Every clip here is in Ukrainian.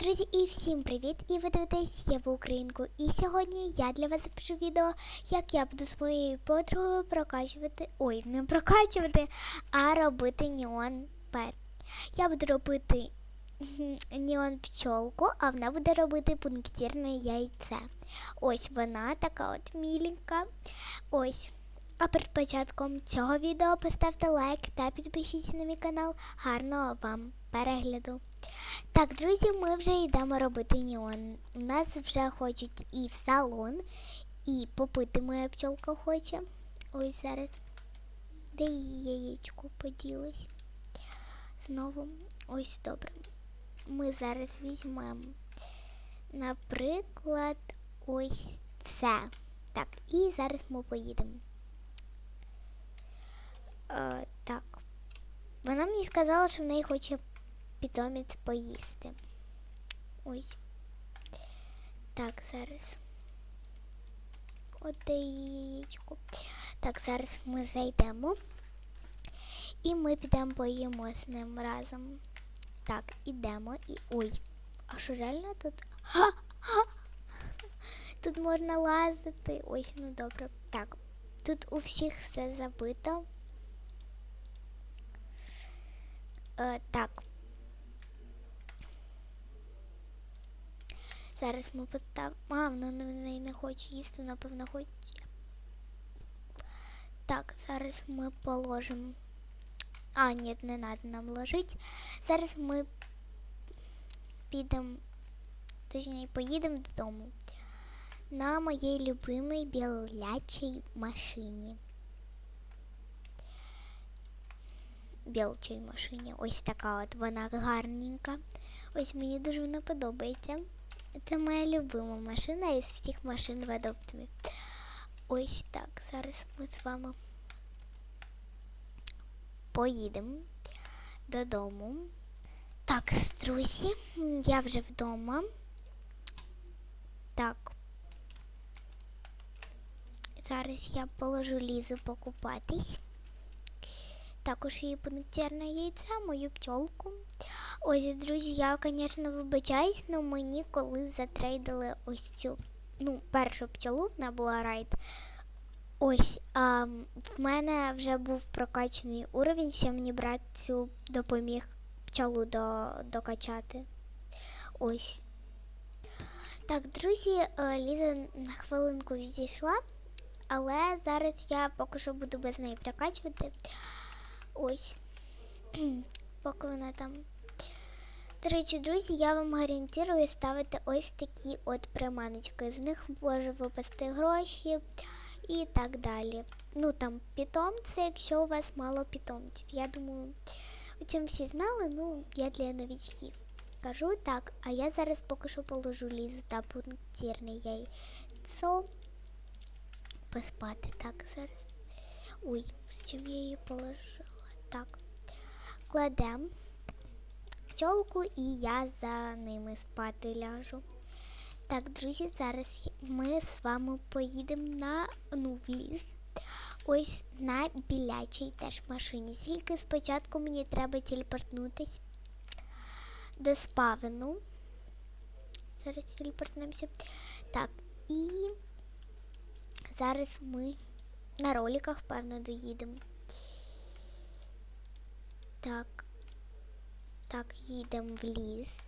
Друзі, і всім привіт! І ви дивитесь Єву Українку. І сьогодні я для вас запишу відео, як я буду з моєю подругою прокачувати. Ой, не прокачувати, а робити неон пет. Я буду робити неон пчолку, а вона буде робити пунктирне яйце. Ось вона така от міленька. Ось. А перед початком цього відео поставте лайк та підпишіться на мій канал. Гарного вам перегляду! Так, друзі, ми вже йдемо робити неон. У нас вже хочуть і в салон, і попити моя пчолка хоче. Ось зараз. Де її яєчко поділось? Знову ось добре. Ми зараз візьмемо, наприклад, ось це. Так, і зараз ми поїдемо. Е, так. Вона мені сказала, що в неї хоче питомець поїсти. Ось. Так, зараз. От яєчко. Так, зараз ми зайдемо. І ми підемо поїмо з ним разом. Так, ідемо і. Ой, а що реально тут? Ха! Ха! Тут можна лазити. Ось, ну добре. Так, тут у всіх все забито. Е, так. Зараз ми поставимо. А, вона на неї не хоче їсти, напевно, хоче. Так, зараз ми положимо. А, ні, не треба нам ложити. Зараз ми підемо, точніше, поїдемо додому на моїй любимій білячій машині. Білчій машині. Ось така от вона гарненька. Ось мені дуже вона подобається. Це моя любима машина із всіх машин в адоптові. Ось так. Зараз ми з вами поїдемо додому. Так, друзі, я вже вдома. Так. Зараз я положу лізу покупатись. Також її пунктирне яйце, мою пчолку. Ось, друзі, я, звісно, вибачаюсь, але мені коли затрейдили ось цю ну, першу пчолу, вона була райд. Ось, а в мене вже був прокачаний уровень, ще мені брат цю допоміг пчолу до, докачати. Ось. Так, друзі, е, Ліза на хвилинку зійшла, але зараз я поки що буду без неї прокачувати. Ось. Поки вона там. До речі, друзі, я вам гарантую ставити ось такі от приманочки. З них може випасти гроші і так далі. Ну там питомці, якщо у вас мало питомців. Я думаю, у цьому всі знали, ну, я для новичків. Кажу так, а я зараз поки що положу лізу та пунктирне яйцо. Поспати. Так, зараз. Ой, з чим я її положила? Так. Кладемо пчолку і я за ними спати ляжу. Так, друзі, зараз ми з вами поїдемо на ну. Ось на білячій теж машині. Тільки спочатку мені треба телепортнутись до спавину. Зараз телепортнемося. Так, і зараз ми на роликах, певно, доїдемо. Так. Так, їдемо в ліс.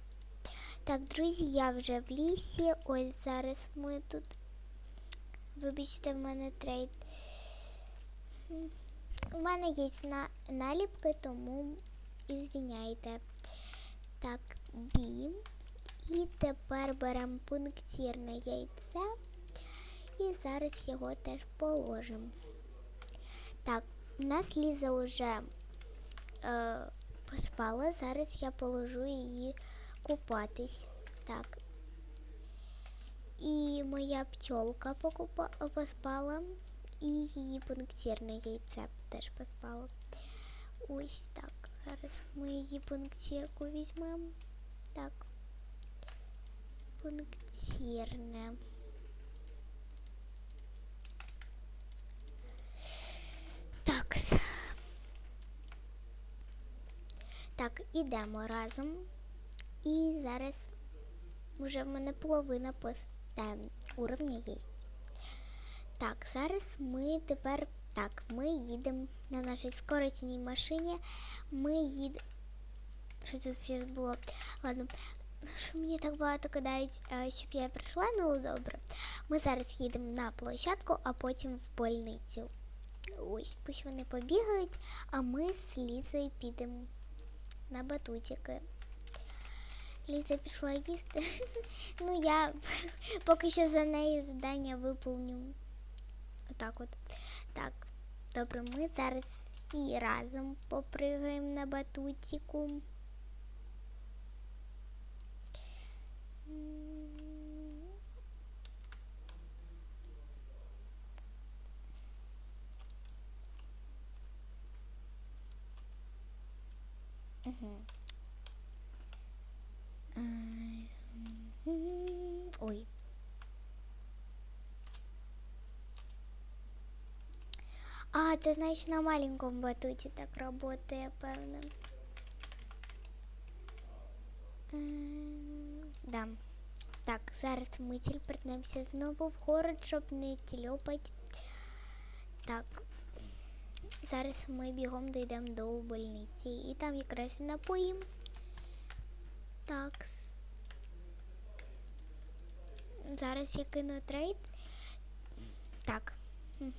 Так, друзі, я вже в лісі. Ось зараз ми тут. Вибачте, в мене трейд. У мене є на... наліпки, тому і звіняйте. Так, бім. І тепер беремо пунктирне яйце. І зараз його теж положимо. Так, у нас Ліза вже е, поспала. Зараз я положу її купатись. Так. І моя пчолка покупа, поспала. І її пунктирне яйце теж поспало. Ось так. Зараз ми її пунктирку візьмемо. Так. Пунктирне. Так, ідемо разом. І зараз Уже в мене половина уровня є. Так, зараз ми тепер. Так, ми їдемо на нашій скоростній машині. Ми їдемо. Що це зараз було? Ладно, що мені так багато кидають, е, щоб я прийшла, ну добре. Ми зараз їдемо на площадку, а потім в больницю. Ось, пусть вони побігають, а ми з Лізою підемо на батутики. Ліза пішла їсти. Ну, я поки що за неї завдання виповню. Отак от. Так, добре, ми зараз всі разом попригаємо на батутику. Ой. А, ты знаешь, на маленьком батуте так работает, певно. Да. Так, зараз ми телепортнемося знову в город, щоб не тільопать. Так. Зараз ми бігом дійдемо до больниці. І там якраз напоїм. Так. Зараз я кину трейд. Так.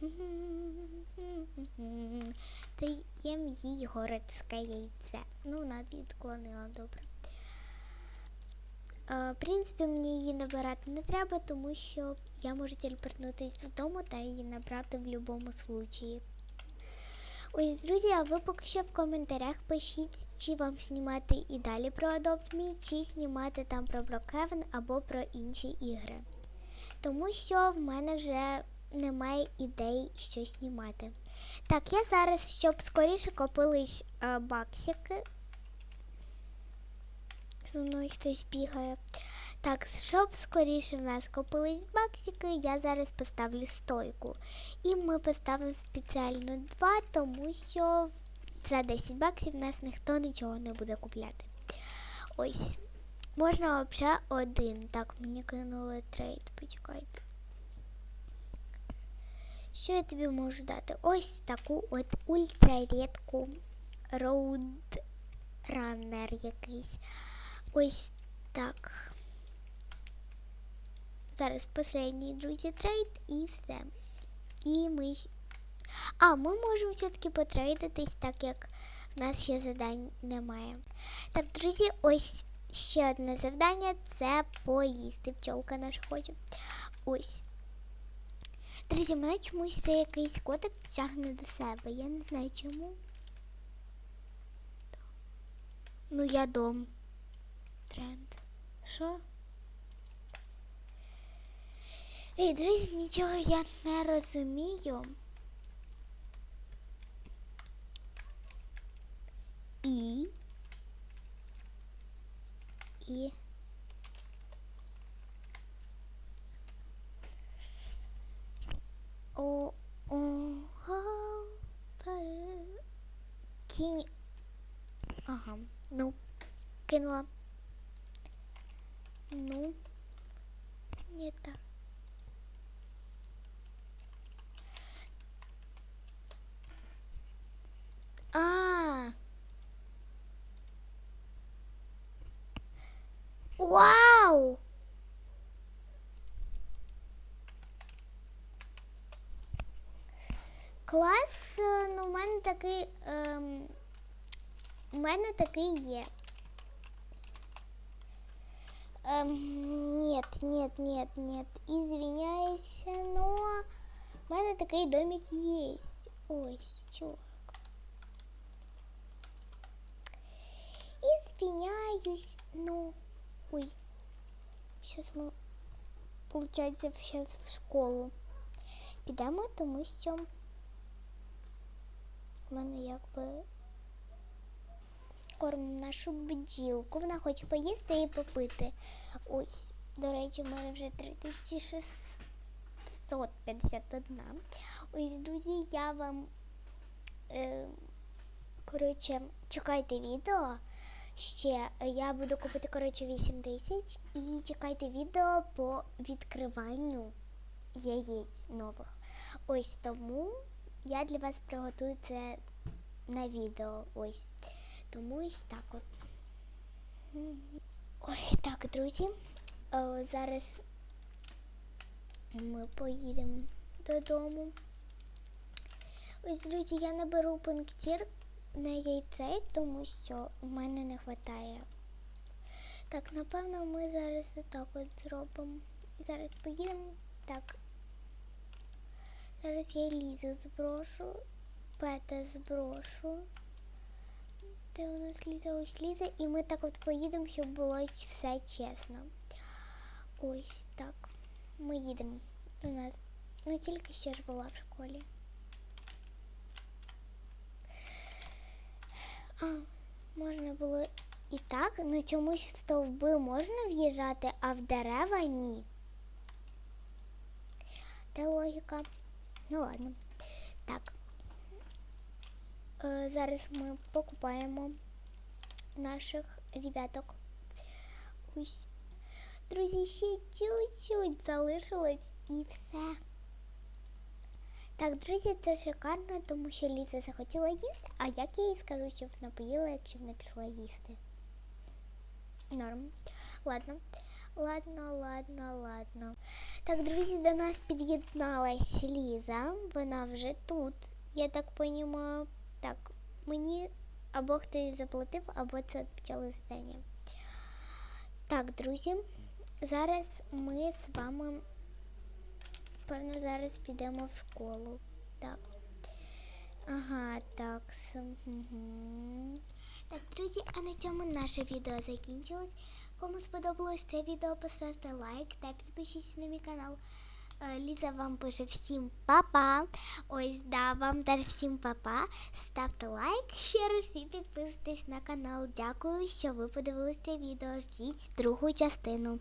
Ти їм їй городське яйце. Ну, вона відклонила добре. В принципі, мені її набирати не треба, тому що я можу телепортнутися додому та її набрати в будь-якому случаї. Ось, друзі, а ви поки що в коментарях пишіть, чи вам знімати і далі про Adopt Me, чи знімати там про Brookhaven або про інші ігри. Тому що в мене вже немає ідей, що знімати. Так, я зараз, щоб скоріше копились е, баксики. За мною хтось бігає. Так, щоб скоріше в нас копились баксики, я зараз поставлю стойку. І ми поставимо спеціально два, тому що за 10 баксів нас ніхто нічого не буде купляти. Ось. Можна взагалі один. Так, мені кинули трейд, почекайте. Що я тобі можу дати? Ось таку от ультрарідку роудранер якийсь. Ось так. Зараз последній, друзі, трейд і все. І ми. А, ми можемо все-таки потрейдитись, так як в нас ще завдань немає. Так, друзі, ось ще одне завдання це поїсти. Пчолка наша хоче. Ось. Друзі, мене чомусь це якийсь котик тягне до себе. Я не знаю чому. Ну, я дом. Тренд. Що? Ей, друзі, нічого я не розумію. І. І. О, о, о, пе- Кінь. Ага, ну, кинула. Ну, не так. Вау! Клас, ну, у мене такий. Ем, у мене такий є. Ем, нет, нет, нет, нет. Извиняюсь, но у мене такий домик є. Ось, чувак. Извиняюсь, но... Ой. Сейчас мы, получается, сейчас в школу підемо, тому що в мене якби кормимо нашу бджілку. Вона хоче поїсти і попити. Ось, до речі, в мене вже 3651. Ось, друзі, я вам. Е, коротше, чекайте відео. Ще я буду купити, коротше, 8 тисяч і чекайте відео по відкриванню яєць нових. Ось тому я для вас приготую це на відео. Ось. Тому ось так от. Ой, так, друзі. О, зараз ми поїдемо додому. Ось, друзі, я наберу пунктір на яйце, тому що в мене не вистачає. Так, напевно, ми зараз отак от зробимо. Зараз поїдемо. Так. Зараз я Лізу зброшу, Пета зброшу. Де у нас Ліза? Ось Ліза, і ми так от поїдемо, щоб було все чесно. Ось так. Ми їдемо. У нас ну тільки ще ж була в школі. А, можна було і так, ну чомусь в стовби можна в'їжджати, а в дерева ні. Де логіка? Ну ладно. Так. Е, зараз ми покупаємо наших ребяток. Ось. Друзі, ще чуть-чуть залишилось і все. Так, друзі, це шикарно, тому що Ліза захотіла їсти, а як я їй скажу, щоб вона поїла, якщо вона пішла їсти. Норм. Ладно. Ладно, ладно, ладно. Так, друзі, до нас під'єдналась Ліза. Вона вже тут, я так розумію. Так, мені або хтось заплатив, або це почали задання. Так, друзі, зараз ми з вами, певно, зараз підемо в школу. Так. Ага, так. Угу. Так, друзі, а на цьому наше відео закінчилось. Кому сподобалось це відео, поставте лайк та підпишіться на мій канал. Е, Ліза вам пише всім па-па. Ось да, вам теж всім па-па. Ставте лайк ще раз і підписуйтесь на канал. Дякую, що ви подивилися відео. Ждіть другу частину.